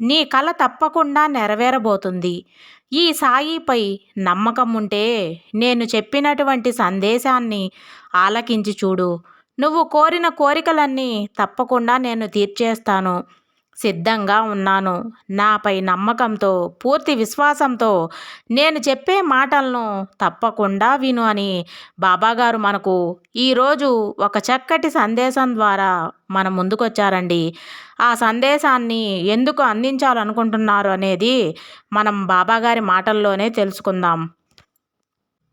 నీ కళ తప్పకుండా నెరవేరబోతుంది. ఈ సాయిపై నమ్మకం ఉంటే నేను చెప్పినటువంటి సందేశాన్ని ఆలకించి చూడు. నువ్వు కోరిన కోరికలన్నీ తప్పకుండా నేను తీర్చేస్తాను. సిద్ధంగా ఉన్నాను. నాపై నమ్మకంతో పూర్తి విశ్వాసంతో నేను చెప్పే మాటలను తప్పకుండా విను అని బాబాగారు మనకు ఈరోజు ఒక చక్కటి సందేశం ద్వారా మన ముందుకొచ్చారండి. ఆ సందేశాన్ని ఎందుకు అందించాలనుకుంటున్నారు అనేది మనం బాబాగారి మాటల్లోనే తెలుసుకుందాం.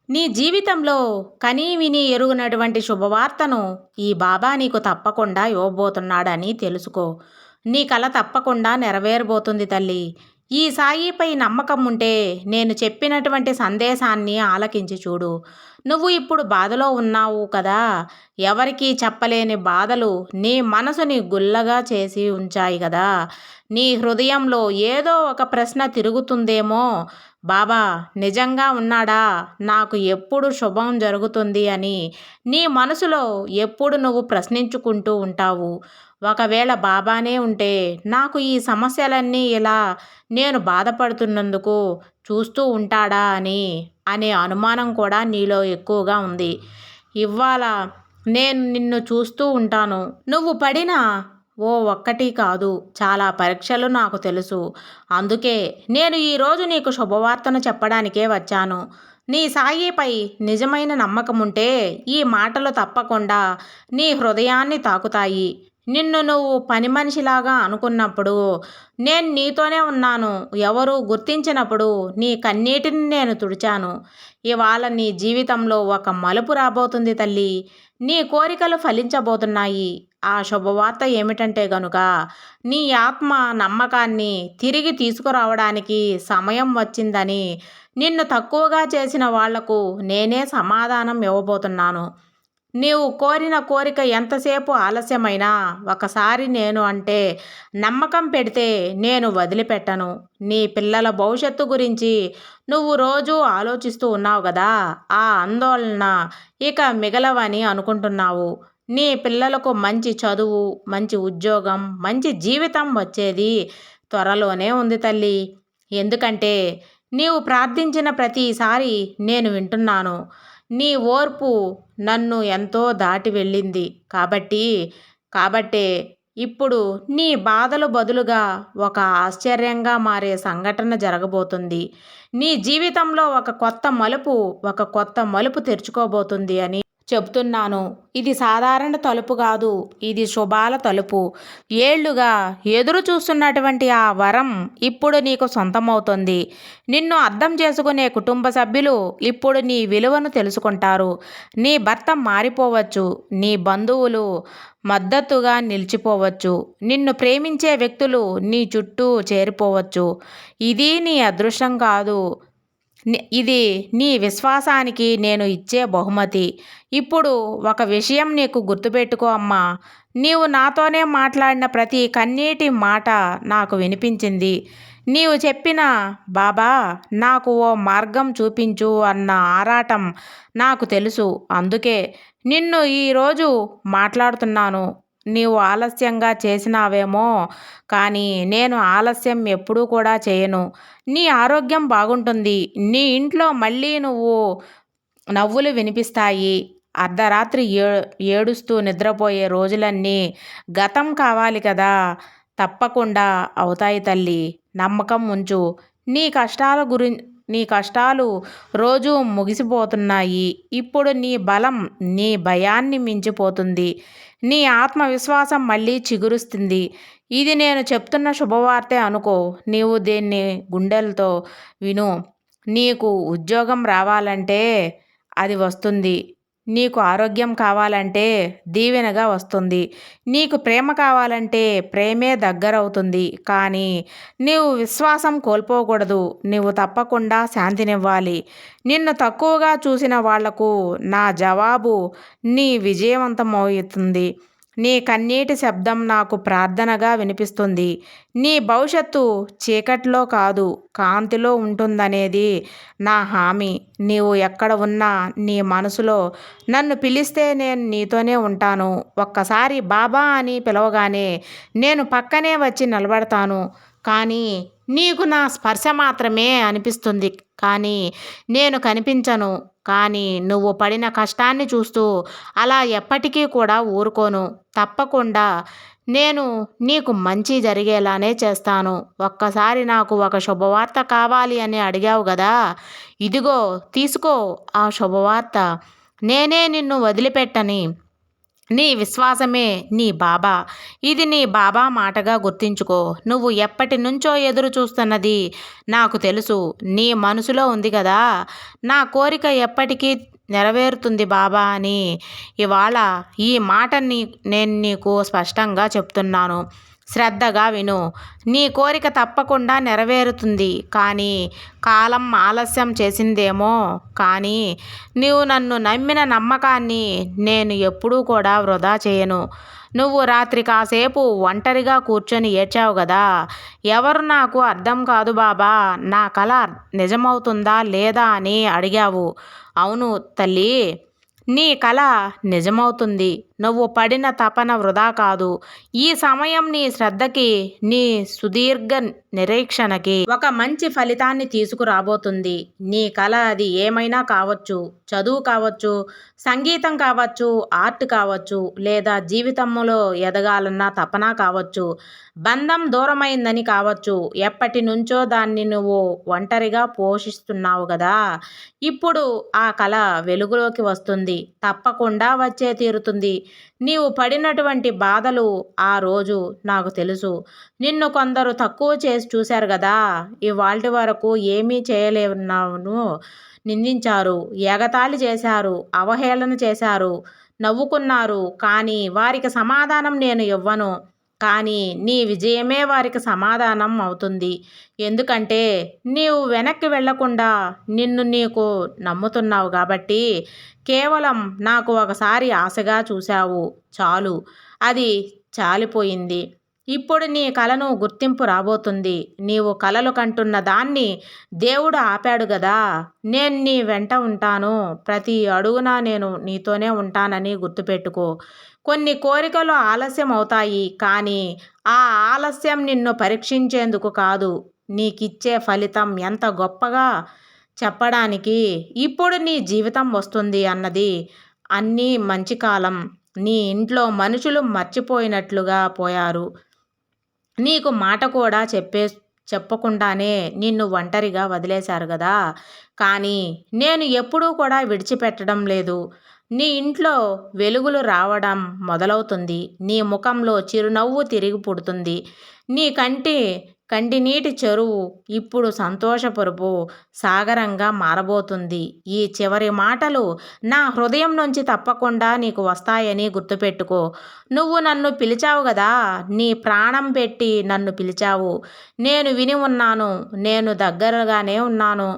నీ జీవితంలో కనీ విని ఎరుగునటువంటి శుభవార్తను ఈ బాబా నీకు తప్పకుండా ఇవ్వబోతున్నాడని తెలుసుకో. నీ కల తప్పకుండా నెరవేరబోతుంది తల్లి. ఈ సాయిపై నమ్మకం ఉంటే నేను చెప్పినటువంటి సందేశాన్ని ఆలకించి చూడు. నువ్వు ఇప్పుడు బాధలో ఉన్నావు కదా. ఎవరికీ చెప్పలేని బాధలు నీ మనసుని గుల్లగా చేసి ఉంచాయి కదా. నీ హృదయంలో ఏదో ఒక ప్రశ్న తిరుగుతుందేమో. బాబా నిజంగా ఉన్నాడా? నాకు ఎప్పుడు శుభం జరుగుతుంది అని నీ మనసులో ఎప్పుడు నువ్వు ప్రశ్నించుకుంటూ ఉంటావు. ఒకవేళ బాబానే ఉంటే నాకు ఈ సమస్యలన్నీ ఇలా నేను బాధపడుతున్నందుకు చూస్తూ ఉంటాడా అని అనే అనుమానం కూడా నీలో ఎక్కువగా ఉంది. ఇవాళ నేను నిన్ను చూస్తూ ఉంటాను. నువ్వు పడిన ఓ ఒక్కటి కాదు. చాలా పరీక్షలు నాకు తెలుసు. అందుకే నేను ఈరోజు నీకు శుభవార్తను చెప్పడానికే వచ్చాను. నీ సాయిపై నిజమైన నమ్మకం ఉంటే ఈ మాటలు తప్పకుండా నీ హృదయాన్ని తాకుతాయి. నిన్ను నువ్వు పని మనిషిలాగా అనుకున్నప్పుడు నేను నీతోనే ఉన్నాను. ఎవరు గుర్తించినప్పుడు నీ కన్నీటిని నేను తుడిచాను. ఇవాళ నీ జీవితంలో ఒక మలుపు రాబోతుంది తల్లి. నీ కోరికలు ఫలించబోతున్నాయి. ఆ శుభవార్త ఏమిటంటే గనుక నీ ఆత్మ నమ్మకాన్ని తిరిగి తీసుకురావడానికి సమయం వచ్చిందని నిన్ను తక్కువగా చేసిన వాళ్ళకు నేనే సమాధానం ఇవ్వబోతున్నాను. నీవు కోరిన కోరిక ఎంతసేపు ఆలస్యమైనా ఒకసారి నేను అంటే నమ్మకం పెడితే నేను వదిలిపెట్టను. నీ పిల్లల భవిష్యత్తు గురించి నువ్వు రోజూ ఆలోచిస్తూ ఉన్నావు కదా ఆ ఆందోళన ఇక మిగలవని అనుకుంటున్నావు. నీ పిల్లలకు మంచి చదువు మంచి ఉద్యోగం మంచి జీవితం వచ్చేది త్వరలోనే ఉంది తల్లి. ఎందుకంటే నీవు ప్రార్థించిన ప్రతిసారి నేను వింటున్నాను. నీ ఓర్పు నన్ను ఎంతో దాటి వెళ్ళింది. కాబట్టి కాబట్టే ఇప్పుడు నీ బాధలు బదులుగా ఒక ఆశ్చర్యంగా మారే సంఘటన జరగబోతుంది. నీ జీవితంలో ఒక కొత్త మలుపు ఒక కొత్త మలుపు తెరుచుకోబోతుంది అని చెప్తున్నాను ఇది సాధారణ తలుపు కాదు. ఇది శుభాల తలుపు. ఏళ్ళుగా ఎదురు చూస్తున్నటువంటి ఆ వరం ఇప్పుడు నీకు సొంతమవుతుంది. నిన్ను అర్థం చేసుకునే కుటుంబ సభ్యులు ఇప్పుడు నీ విలువను తెలుసుకుంటారు. నీ భర్త మారిపోవచ్చు. నీ బంధువులు మద్దతుగా నిలిచిపోవచ్చు. నిన్ను ప్రేమించే వ్యక్తులు నీ చుట్టూ చేరిపోవచ్చు. ఇది నీ అదృష్టం కాదు. ఇది నీ విశ్వాసానికి నేను ఇచ్చే బహుమతి. ఇప్పుడు ఒక విషయం నీకు గుర్తుపెట్టుకో అమ్మా. నీవు నాతోనే మాట్లాడిన ప్రతి కన్నీటి మాట నాకు వినిపించింది. నీవు చెప్పిన బాబా నాకు ఓ మార్గం చూపించు అన్న ఆరాటం నాకు తెలుసు. అందుకే నిన్ను ఈరోజు మాట్లాడుతున్నాను. నీవు ఆలస్యంగా చేసినావేమో కానీ నేను ఆలస్యం ఎప్పుడూ కూడా చేయను. నీ ఆరోగ్యం బాగుంటుంది. నీ ఇంట్లో మళ్ళీ నువ్వు నవ్వులు వినిపిస్తాయి. అర్ధరాత్రి ఏ ఏడుస్తూ నిద్రపోయే రోజులన్నీ గతం కావాలి కదా. తప్పకుండా అవుతాయి తల్లి. నమ్మకం ఉంచు. నీ కష్టాల గురి నీ కష్టాలు రోజు ముగిసిపోతున్నాయి. ఇప్పుడు నీ బలం నీ భయాన్ని మించిపోతుంది. నీ ఆత్మవిశ్వాసం మళ్ళీ చిగురుస్తుంది. ఇది నేను చెప్తున్న శుభవార్తే అనుకో నీవు దీన్ని గుండెలతో విను. నీకు ఉద్యోగం రావాలంటే అది వస్తుంది. నీకు ఆరోగ్యం కావాలంటే దీవెనగా వస్తుంది. నీకు ప్రేమ కావాలంటే ప్రేమే దగ్గరవుతుంది. కానీ నీవు విశ్వాసం కోల్పోకూడదు. నీవు తప్పకుండా శాంతినివ్వాలి. నిన్ను తక్కువగా చూసిన వాళ్ళకు నా జవాబు నీ విజయవంతమవుతుంది. నీ కన్నీటి శబ్దం నాకు ప్రార్థనగా వినిపిస్తుంది. నీ భవిష్యత్తు చీకట్లో కాదు కాంతిలో ఉంటుందనేది నా హామీ. నీవు ఎక్కడ ఉన్నా నీ మనసులో నన్ను పిలిస్తే నేను నీతోనే ఉంటాను. ఒక్కసారి బాబా అని పిలవగానే నేను పక్కనే వచ్చి నిలబడతాను. కానీ నీకు నా స్పర్శ మాత్రమే అనిపిస్తుంది. కానీ నేను కనిపించను. కానీ నువ్వు పడిన కష్టాన్ని చూస్తూ అలా ఎప్పటికీ కూడా ఊరుకోను. తప్పకుండా నేను నీకు మంచి జరిగేలానే చేస్తాను. ఒక్కసారి నాకు ఒక శుభవార్త కావాలి అని అడిగావు కదా ఇదిగో తీసుకో ఆ శుభవార్త. నేనే నిన్ను వదిలిపెట్టని. నీ విశ్వాసమే నీ బాబా. ఇది నీ బాబా మాటగా గుర్తించుకో. నువ్వు ఎప్పటి నుంచో ఎదురు చూస్తున్నది నాకు తెలుసు. నీ మనసులో ఉంది కదా. నా కోరిక ఎప్పటికీ నెరవేరుతుంది బాబా అని ఇవాళ ఈ మాటని నేను నీకు స్పష్టంగా చెప్తున్నాను. శ్రద్ధగా విను. నీ కోరిక తప్పకుండా నెరవేరుతుంది. కానీ కాలం ఆలస్యం చేసిందేమో. కానీ నీవు నన్ను నమ్మిన నమ్మకాన్ని నేను ఎప్పుడూ కూడా వృధా చేయను. నువ్వు రాత్రి కాసేపు ఒంటరిగా కూర్చొని ఏడ్చావు కదా ఎవరు నాకు అర్థం కాదు బాబా. నా కళ నిజమవుతుందా లేదా అని అడిగావు. అవును తల్లి. నీ కళ నిజమవుతుంది. నువ్వు పడిన తపన వృధా కాదు. ఈ సమయం నీ శ్రద్ధకి నీ సుదీర్ఘ నిరీక్షణకి ఒక మంచి ఫలితాన్ని తీసుకురాబోతుంది. నీ కళ అది ఏమైనా కావచ్చు. చదువు కావచ్చు సంగీతం కావచ్చు ఆర్ట్ కావచ్చు లేదా జీవితంలో ఎదగాలన్న తపన కావచ్చు బంధం దూరమైందని కావచ్చు ఎప్పటి నుంచో దాన్ని నువ్వు ఒంటరిగా పోషిస్తున్నావు కదా ఇప్పుడు ఆ కళ వెలుగులోకి వస్తుంది తప్పకుండా వచ్చే తీరుతుంది. నీవు పడినటువంటి బాధలు ఆ రోజు నాకు తెలుసు. నిన్ను కొందరు తక్కువ చేసి చూశారు కదా ఇవాళ వరకు ఏమీ చేయలేవున్నాను నిందించారు. ఎగతాళి చేశారు. అవహేళన చేశారు. నవ్వుకున్నారు. కానీ వారికి సమాధానం నేను ఇవ్వను. కానీ నీ విజయమే వారికి సమాధానం అవుతుంది. ఎందుకంటే నీవు వెనక్కి వెళ్ళకుండా నిన్ను నీకు నమ్ముతున్నావు కాబట్టి కేవలం నాకు ఒకసారి ఆశగా చూశావు. చాలు. అది చాలిపోయింది. ఇప్పుడు నీ కలను గుర్తింపు రాబోతుంది. నీవు కలలు కంటున్న దాన్ని దేవుడు ఆపాడు గదా. నేను నీ వెంట ఉంటాను. ప్రతి అడుగున నేను నీతోనే ఉంటానని గుర్తుపెట్టుకో. కొన్ని కోరికలు ఆలస్యం అవుతాయి కానీ ఆ ఆలస్యం నిన్ను పరీక్షించేందుకు కాదు. నీకిచ్చే ఫలితం ఎంత గొప్పగా చెప్పడానికి ఇప్పుడు నీ జీవితం వస్తుంది అన్నది అన్నీ మంచి కాలం. నీ ఇంట్లో మనుషులు మర్చిపోయినట్లుగా పోయారు. నీకు మాట కూడా చెప్పే చెప్పకుండానే నిన్ను ఒంటరిగా వదిలేశారు కదా కానీ నేను ఎప్పుడూ కూడా విడిచిపెట్టడం లేదు. నీ ఇంట్లో వెలుగులు రావడం మొదలవుతుంది. నీ ముఖంలో చిరునవ్వు తిరిగి పుడుతుంది. నీ కంటి కంటినీటి చెరువు ఇప్పుడు సంతోషపరుపు సాగరంగా మారబోతుంది. ఈ చివరి మాటలు నా హృదయం నుంచి తప్పకుండా నీకు వస్తాయని గుర్తుపెట్టుకో. నువ్వు నన్ను పిలిచావు కదా నీ ప్రాణం పెట్టి నన్ను పిలిచావు. నేను విని ఉన్నాను నేను దగ్గరగానే ఉన్నాను.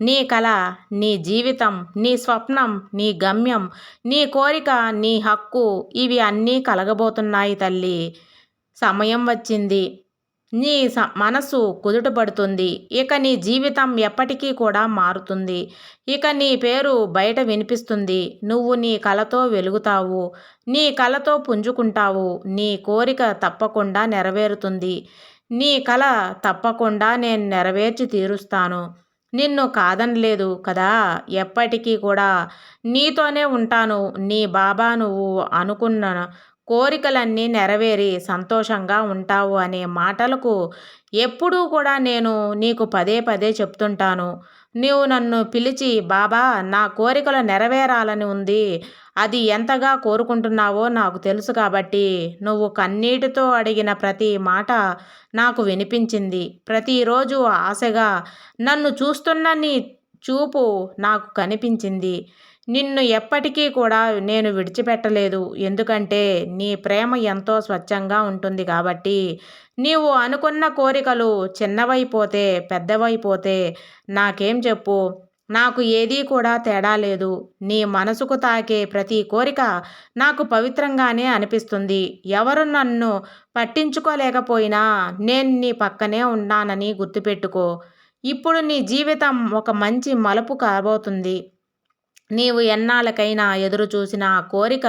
నీ కళ నీ జీవితం నీ స్వప్నం నీ గమ్యం నీ కోరిక నీ హక్కు ఇవి అన్నీ కలగబోతున్నాయి తల్లి. సమయం వచ్చింది. నీ స మనసు కుదుటపడుతుంది. ఇక నీ జీవితం ఎప్పటికీ కూడా మారుతుంది. ఇక నీ పేరు బయట వినిపిస్తుంది. నువ్వు నీ కలతో వెలుగుతావు. నీ కలతో పుంజుకుంటావు. నీ కోరిక తప్పకుండా నెరవేరుతుంది. నీ కళ తప్పకుండా నేను నెరవేర్చి తీరుస్తాను. నిన్ను కాదనలేదు కదా? ఎప్పటికీ కూడా నీతోనే ఉంటాను. నీ బాబా నువ్వు అనుకున్న కోరికలన్నీ నెరవేరి సంతోషంగా ఉంటావు అనే మాటలకు ఎప్పుడూ కూడా నేను నీకు పదే పదే చెప్తుంటాను. నీవు నన్ను పిలిచి బాబా నా కోరికలు నెరవేరాలని ఉంది. అది ఎంతగా కోరుకుంటున్నావో నాకు తెలుసు కాబట్టి నువ్వు కన్నీటితో అడిగిన ప్రతి మాట నాకు వినిపించింది. ప్రతిరోజు ఆశగా నన్ను చూస్తున్న నీ చూపు నాకు కనిపించింది. నిన్ను ఎప్పటికీ కూడా నేను విడిచిపెట్టలేదు. ఎందుకంటే నీ ప్రేమ ఎంతో స్వచ్ఛంగా ఉంటుంది కాబట్టి నీవు అనుకున్న కోరికలు చిన్నవైపోతే పెద్దవైపోతే నాకేం చెప్పు? నాకు ఏదీ కూడా తేడా లేదు. నీ మనసుకు తాకే ప్రతి కోరిక నాకు పవిత్రంగానే అనిపిస్తుంది. ఎవరు నన్ను పట్టించుకోలేకపోయినా నేను నీ పక్కనే ఉన్నానని గుర్తుపెట్టుకో. ఇప్పుడు నీ జీవితం ఒక మంచి మలుపు కాబోతుంది. నీవు ఎన్నాళ్ళకైనా ఎదురు చూసిన ఆ కోరిక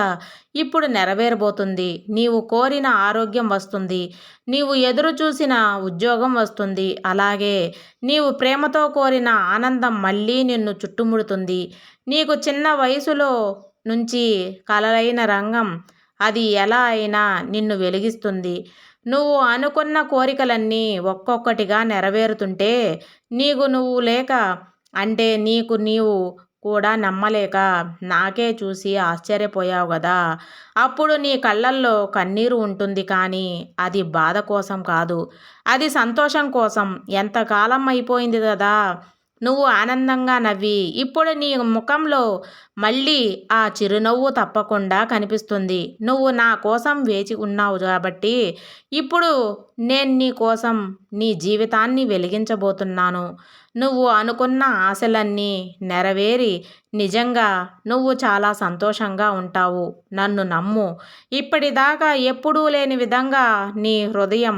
ఇప్పుడు నెరవేరబోతుంది. నీవు కోరిన ఆరోగ్యం వస్తుంది. నీవు ఎదురు చూసిన ఉద్యోగం వస్తుంది. అలాగే నీవు ప్రేమతో కోరిన ఆనందం మళ్ళీ నిన్ను చుట్టుముడుతుంది. నీకు చిన్న వయసులో నుంచి కలలైన రంగం అది ఎలా అయినా నిన్ను వెలిగిస్తుంది. నువ్వు అనుకున్న కోరికలన్నీ ఒక్కొక్కటిగా నెరవేరుతుంటే నీకు నువ్వు లేక అంటే నీకు నీవు కూడా నమ్మలేక నాకే చూసి ఆశ్చర్యపోయావు కదా అప్పుడు నీ కళ్ళల్లో కన్నీరు ఉంటుంది కానీ అది బాధ కోసం కాదు. అది సంతోషం కోసం. ఎంతకాలం అయిపోయింది కదా నువ్వు ఆనందంగా నవ్వి. ఇప్పుడు నీ ముఖంలో మళ్ళీ ఆ చిరునవ్వు తప్పకుండా కనిపిస్తుంది. నువ్వు నా కోసం వేచి ఉన్నావు కాబట్టి ఇప్పుడు నేను నీ కోసం నీ జీవితాన్ని వెలిగించబోతున్నాను. నువ్వు అనుకున్న ఆశలన్నీ నెరవేరి నిజంగా నువ్వు చాలా సంతోషంగా ఉంటావు. నన్ను నమ్ము. ఇప్పటిదాకా ఎప్పుడూ లేని విధంగా నీ హృదయం